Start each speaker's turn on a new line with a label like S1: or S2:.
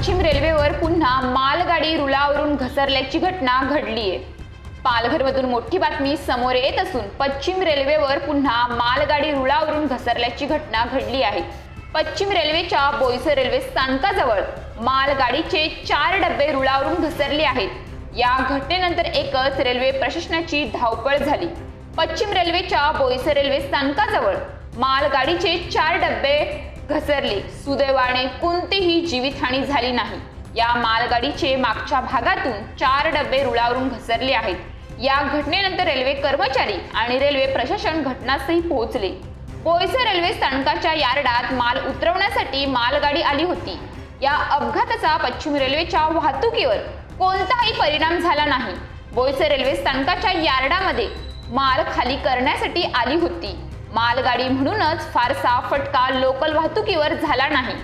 S1: पश्चिम रेल्वेवर पुन्हा मालगाडी रुळावरून घसरल्याची घटना घडली आहे. पालघरमधून मोठी बातमी समोर येत असून पश्चिम रेल्वेवर पुन्हा मालगाडी रुळावरून घसरल्याची घटना घडली आहे. पश्चिम रेल्वेच्या बोईसर रेल्वे स्थानकाजवळ मालगाडीचे चार डबे रुळावरून घसरले आहेत. या घटनेनंतर एकच रेल्वे प्रशासनाची धावपळ झाली. पश्चिम रेल्वेच्या बोईसर रेल्वे स्थानकाजवळ मालगाडीचे चार डबे घसरले. सुदैवाने कोणतीही जीवितहानी झाली नाही. या मालगाडीचे मागच्या भागातून चार डबे रुळावरून घसरले आहेत. या घटनेनंतर रेल्वे कर्मचारी आणि रेल्वे प्रशासन घटनास्थळी पोहोचले. बोईसर रेल्वे स्थानकाच्या यार्डात माल उतरवण्यासाठी मालगाडी आली होती. या अपघाताचा पश्चिम रेल्वेच्या वाहतुकीवर कोणताही परिणाम झाला नाही. बोईसर रेल्वे स्थानकाच्या यार्डामध्ये माल खाली करण्यासाठी आली होती. मालगाडी म्हणूनच फारसा फटका लोकल वाहतुकीवर झाला नाही.